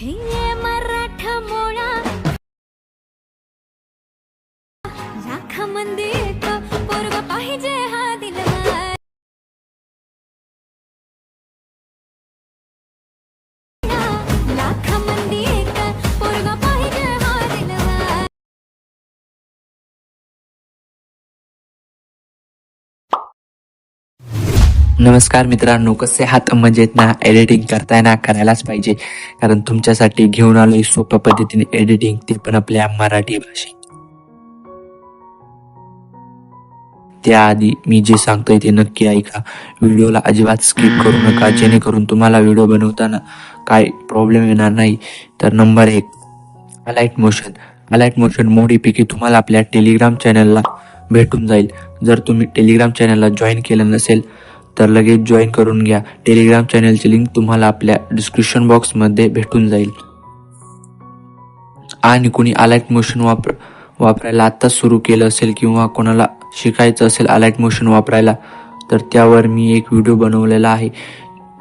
हे मराठा मोळा लाखा मंदी नमस्कार मित्रांनो कसे हात मजेत ना? एडिटिंग करताना करायलाच पाहिजे. कारण तुमच्यासाठी घेऊन आलोय सोप्या पद्धतीने एडिटिंग ते पण आपल्या मराठी भाषेत. त्याआधी मी जे सांगतोय ते नक्की ऐका. व्हिडिओला अजिबात स्किप करू नका. जेणेकरून तुम्हाला व्हिडिओ बनवताना काय प्रॉब्लेम येणार नाही. तर नंबर एक अलाइट मोशन अलाइट मोशन मोडीपैकी तुम्हाला आपल्या टेलिग्राम चॅनलला भेटून जाईल. जर तुम्ही टेलिग्राम चॅनलला जॉईन केलं नसेल तर लगेच जॉईन करून घ्या. टेलिग्राम चॅनलची लिंक तुम्हाला आपल्या डिस्क्रिप्शन बॉक्समध्ये भेटून जाईल. आणि कुणी अलाइट मोशन वापर वापरायला आत्ताच सुरू केलं असेल किंवा कोणाला शिकायचं असेल अलाइट मोशन वापरायला तर त्यावर मी एक व्हिडिओ बनवलेला आहे.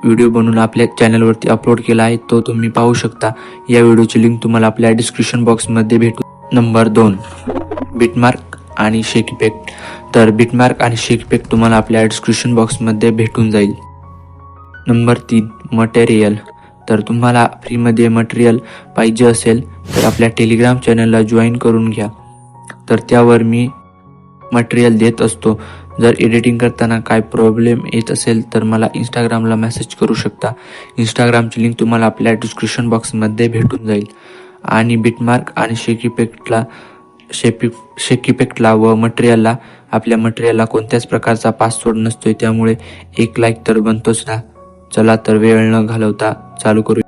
व्हिडिओ बनवून आपल्या चॅनलवरती अपलोड केला आहे तो तुम्ही पाहू शकता. या व्हिडिओची लिंक तुम्हाला आपल्या डिस्क्रिप्शन बॉक्समध्ये भेटू. नंबर दोन. बिटमार्क आणि शेक इफेक्ट तर बिटमार्क आणि शेक इफेक्ट तुम्हाला आपल्या डिस्क्रिप्शन बॉक्समध्ये भेटून जाईल. नंबर तीन मटेरियल तर तुम्हाला फ्रीमध्ये मटेरियल पाहिजे असेल तर आपल्या टेलिग्राम चॅनलला जॉईन करून घ्या. तर त्यावर मी मटेरियल देत असतो. जर एडिटिंग करताना काय प्रॉब्लेम येत असेल तर मला इंस्टाग्रामला मेसेज करू शकता. इंस्टाग्रामची लिंक तुम्हाला आपल्या डिस्क्रिप्शन बॉक्समध्ये भेटून जाईल. आणि बिटमार्क आणि शेक इफेक्टला शेपी शेक इफेक्टला व मटेरियलला आपल्या मटेरियलला कोणत्याच प्रकारचा पासवर्ड नसतोय. त्यामुळे एक लाईक तर बनतोच ना. चला तर वेळ न घालवता चालू करू.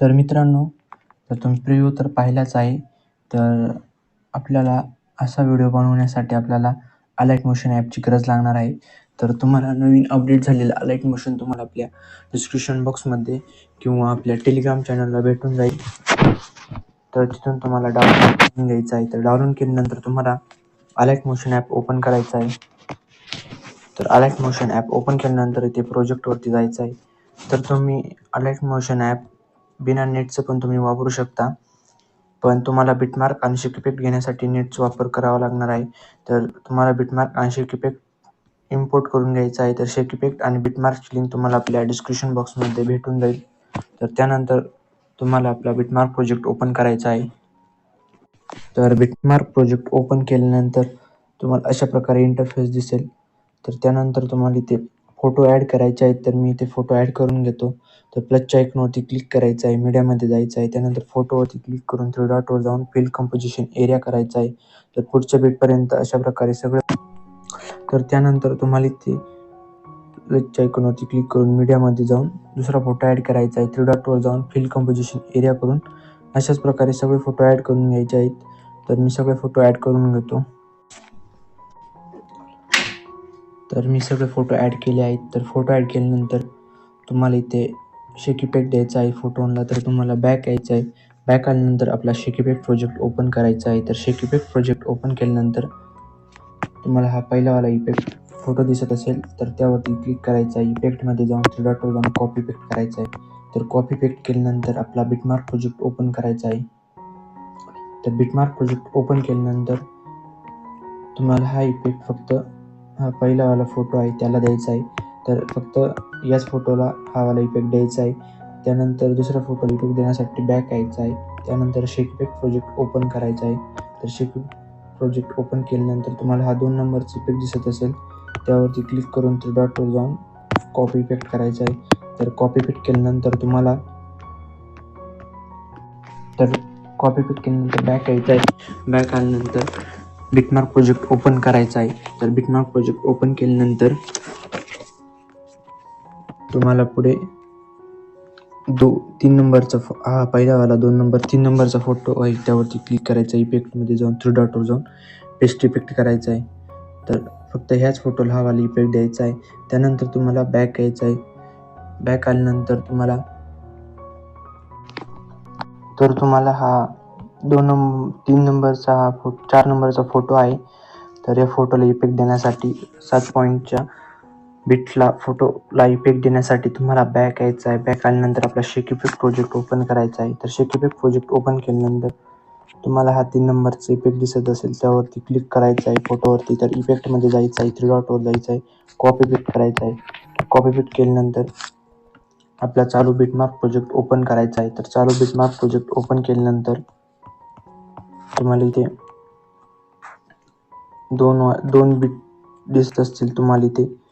तर मित्रांनो तर तुम्ही प्रिव्ह्यू तर पाहिलाच आहे तर आपल्याला असा व्हिडिओ बनवण्यासाठी आपल्याला अलाइट मोशन ॲपची गरज लागणार आहे. तर तुम्हाला नवीन अपडेट झालेलं अलाईट मोशन तुम्हाला आपल्या डिस्क्रिप्शन बॉक्समध्ये किंवा आपल्या टेलिग्राम चॅनलला भेटून जाईल. तर तिथून तुम्हाला डाउनलोड करून घ्यायचं आहे. तर डाउनलोड केल्यानंतर तुम्हाला अलाइट मोशन ॲप ओपन करायचं आहे. तर अलाइट मोशन ॲप ओपन केल्यानंतर इथे प्रोजेक्टवरती जायचं आहे. तर तुम्ही अलाइट मोशन ॲप बिना नेटचं पण तुम्ही वापरू शकता. पण तुम्हाला बिटमार्क आणि शेक इफेक्ट घेण्यासाठी नेटचा वापर करावा लागणार आहे. तर तुम्हाला बिटमार्क आणि शेक इफेक्ट इम्पोर्ट करून घ्यायचा आहे तर शेक इफेक्ट आणि बिटमार्कची लिंक तुम्हाला आपल्या डिस्क्रिप्शन बॉक्समध्ये भेटून जाईल. तर त्यानंतर तुम्हाला आपला बिटमार्क प्रोजेक्ट ओपन करायचा आहे. तर बिटमार्क प्रोजेक्ट ओपन केल्यानंतर तुम्हाला अशा प्रकारे इंटरफेस दिसेल. तर त्यानंतर तुम्हाला इथे फोटो ॲड करायचे आहेत तर मी इथे फोटो ॲड करून घेतो. तर प्लसच्या आयकॉनवरती क्लिक करायचं आहे मीडियामध्ये जायचं आहे. त्यानंतर फोटोवरती क्लिक करून थ्री डॉटवर जाऊन फील्ड कंपोजिशन एरिया करायचा आहे. तर पुढच्या बीटपर्यंत अशा प्रकारे सगळं तर त्यानंतर तुम्हाला इथे प्लसच्या आयकॉनवरती क्लिक करून मीडियामध्ये जाऊन दुसरा फोटो ॲड करायचा आहे. थ्री डॉटवर जाऊन फिल कंपोजिशन एरिया करून अशाच प्रकारे सगळे फोटो ॲड करून घ्यायचे आहेत. तर मी सगळे फोटो ॲड करून घेतो. तर मी सगळे फोटो ॲड केले आहेत. तर फोटो ॲड केल्यानंतर तुम्हाला इथे शेकीपॅक द्यायचा आहे फोटोनला तर तुम्हाला बॅक यायचं आहे. बॅक आल्यानंतर आपला शेकीपॅक प्रोजेक्ट ओपन करायचा आहे. तर शेकीपॅक प्रोजेक्ट ओपन केल्यानंतर तुम्हाला हा पहिलावाला इफेक्ट फोटो दिसत असेल तर त्यावरती क्लिक करायचा आहे. इफेक्टमध्ये जाऊन थ्री डॉटवर जाऊन कॉपी पेस्ट करायचा आहे. तर कॉपी पेस्ट केल्यानंतर आपला बिटमार्क प्रोजेक्ट ओपन करायचा आहे. तर बिटमार्क प्रोजेक्ट ओपन केल्यानंतर तुम्हाला हा इफेक्ट फक्त हा पहिलावाला फोटो आहे त्याला द्यायचा आहे. तर फक्त याच फोटोला हा वाला इफेक्ट द्यायचा आहे. त्यानंतर दुसऱ्या फोटोला इफेक्ट देण्यासाठी बॅक यायचा आहे. त्यानंतर शेक इफेक्ट प्रोजेक्ट ओपन करायचा आहे. तर शेक प्रोजेक्ट ओपन केल्यानंतर तुम्हाला हा दोन नंबरचा इफेक्ट दिसत असेल. त्यावरती क्लिक करून थ्री डॉटवर जाऊन कॉपी इफेक्ट करायचा आहे. तर कॉपी इफेक्ट केल्यानंतर तुम्हाला तर कॉपी इफेक्ट केल्यानंतर बॅक यायचं आहे. बॅक आल्यानंतर बिटमार्क प्रोजेक्ट ओपन करायचा आहे. तर बिटमार्क प्रोजेक्ट ओपन केल्यानंतर तुम्हाला पुढे दो तीन नंबरचा फो हा पहिलावाला दोन नंबर तीन नंबरचा फोटो आहे. त्यावरती क्लिक करायचा इफेक्टमध्ये जाऊन थ्री डॉटवर जाऊन पेस्ट इफेक्ट करायचा आहे. तर फक्त ह्याच फोटोला हा वाला इफेक्ट द्यायचा आहे. त्यानंतर तुम्हाला बॅक यायचा आहे. बॅक आल्यानंतर तुम्हाला तर तुम्हाला हा दोन नंब तीन नंबरचा हा फो चार नंबरचा फोटो आहे. तर या फोटोला इफेक्ट देण्यासाठी सात पॉईंटच्या बिटला फोटोला इफेक्ट देण्यासाठी तुम्हाला बॅक यायचं आहे. बॅक आल्यानंतर आपला शेक इफेक्ट प्रोजेक्ट ओपन करायचा आहे. तर शेक इफेक्ट प्रोजेक्ट ओपन केल्यानंतर तुम्हाला हा तीन नंबरचा इफेक्ट दिसत असेल. त्यावरती क्लिक करायचं आहे फोटोवरती. तर इफेक्टमध्ये जायचं आहे. थ्री डॉटवर जायचं आहे. कॉपी पिट करायचं आहे. कॉपी पिट केल्यानंतर आपला चालू बिटमार्क प्रोजेक्ट ओपन करायचा आहे. तर चालू बिटमार्क प्रोजेक्ट ओपन केल्यानंतर तुम्हाला इथे दोन वा- दोन बिट दिसत असतील तुम्हाला इथे.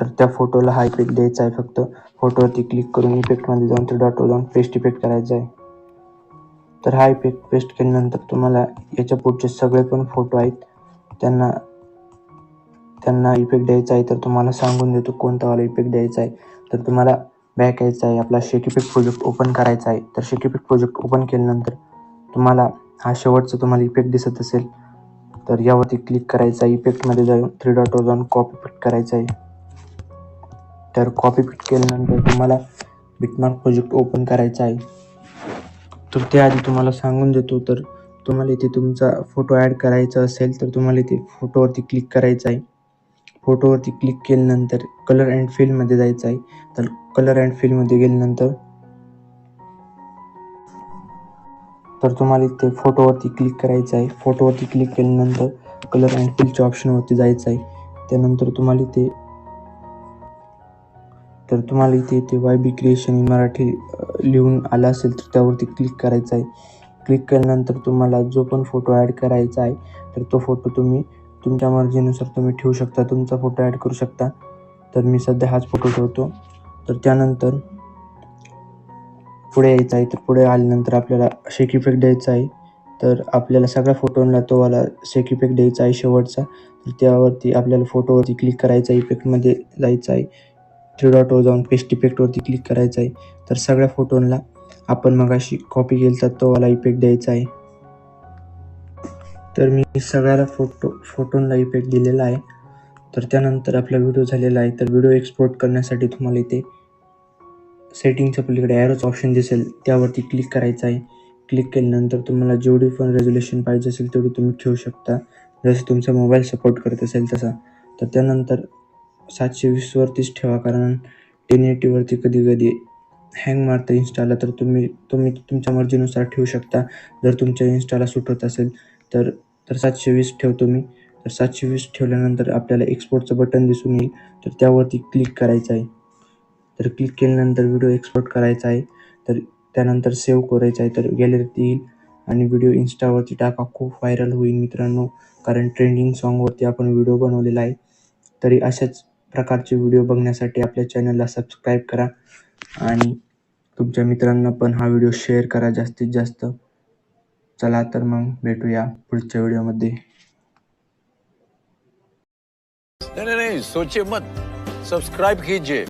तर त्या फोटोला हा इफेक्ट द्यायचा आहे फक्त. फोटोवरती क्लिक करून इफेक्टमध्ये जाऊन थ्री डॉटवर जाऊन पेस्ट इफेक्ट करायचा आहे. तर हा इफेक्ट पेस्ट केल्यानंतर तुम्हाला याच्या पुढचे सगळे पण फोटो आहेत. त्यांना त्यांना इफेक्ट द्यायचा आहे तर तुम्हाला सांगून देतो कोणता वाला इफेक्ट द्यायचा आहे. तर तुम्हाला बॅक यायचा आहे आपला शेक इफेक्ट प्रोजेक्ट ओपन करायचा आहे. तर शेक इफेक्ट प्रोजेक्ट ओपन केल्यानंतर तुम्हाला हा शेवटचा तुम्हाला इफेक्ट दिसत असेल. तर यावरती क्लिक करायचा आहे इफेक्टमध्ये जाऊन थ्री डॉटवर जाऊन कॉपी इफेक्ट करायचा आहे. तर कॉपी पिट केल्यानंतर तुम्हाला बिटमार्क प्रोजेक्ट ओपन करायचा आहे. तर त्याआधी तुम्हाला सांगून देतो तर तुम्हाला इथे तुमचा फोटो ॲड करायचा असेल तर तुम्हाला इथे फोटोवरती क्लिक करायचं आहे. फोटोवरती क्लिक केल्यानंतर कलर अँड फिलमध्ये जायचं आहे. तर कलर अँड फिलमध्ये गेल्यानंतर तर तुम्हाला इथे फोटोवरती क्लिक करायचं आहे. फोटोवरती क्लिक केल्यानंतर कलर अँड फिलच्या ऑप्शनवरती जायचं आहे. त्यानंतर तुम्हाला इथे तर तुम्हाला इथे इथे Y B creation in Marathi लिहून आलं असेल तर त्यावरती क्लिक करायचं आहे. क्लिक केल्यानंतर तुम्हाला जो पण फोटो ॲड करायचा आहे तर तो फोटो तुम्ही तुमच्या मर्जीनुसार तुम्ही ठेवू शकता तुमचा फोटो ॲड करू शकता. तर मी सध्या हाच फोटो ठेवतो. तर त्यानंतर पुढे यायचं आहे तर पुढे आल्यानंतर आपल्याला शेक इफेक्ट द्यायचा आहे. तर आपल्याला सगळ्या फोटोला तो वाला शेक इफेक्ट द्यायचा आहे शेवटचा. तर त्यावरती आपल्याला फोटोवरती क्लिक करायचा आहे इफेक्टमध्ये जायचं आहे. थ्री डॉटवर जाऊन पेस्ट इफेक्टवरती क्लिक करायचं आहे. तर सगळ्या फोटोंना आपण मगाशी कॉपी केला तोवाला इफेक्ट द्यायचा आहे. तर मी सगळ्याला फोटो फोटोंना इफेक्ट दिलेला आहे. तर त्यानंतर आपला व्हिडिओ झालेला आहे. तर व्हिडिओ एक्सपोर्ट करण्यासाठी तुम्हाला इथे सेटिंगच्या पलीकडे ॲरोच ऑप्शन दिसेल. त्यावरती क्लिक करायचं आहे. क्लिक केल्यानंतर तुम्हाला जेवढी पण रेझोल्युशन पाहिजे असेल तेवढी तुम्ही ठेवू शकता. जसं तुमचा मोबाईल सपोर्ट करत असेल तसा. तर त्यानंतर सातशे वीसवरतीच ठेवा कारण टेन एटीवरती कधी कधी हँग मारतं इन्स्टाला तर तुम्ही तुम्ही तुमच्या मर्जीनुसार ठेवू शकता. जर तुमच्या इन्स्टाला सुटत असेल तर तर सातशे वीस ठेवतो मी. तर सातशे वीस ठेवल्यानंतर आपल्याला एक्सपोर्टचं बटन दिसून येईल. तर त्यावरती क्लिक करायचं आहे. तर क्लिक केल्यानंतर व्हिडिओ एक्सपोर्ट करायचा आहे. तर त्यानंतर सेव्ह करायचं आहे. तर गॅलरीत येईल आणि व्हिडिओ इन्स्टावरती टाका. खूप व्हायरल होईल मित्रांनो. कारण ट्रेंडिंग सॉन्गवरती आपण व्हिडिओ बनवलेला आहे. तरी अशाच प्रकारचे व्हिडिओ बघण्यासाठी आपल्या चॅनलला सबस्क्राईब करा. आणि तुमच्या मित्रांना पण हा व्हिडिओ शेअर करा जास्तीत जास्त. चला तर मग भेटूया पुढच्या व्हिडिओमध्ये. नहीं नहीं नहीं सोचिए मत. सब्सक्राइब कीजिए.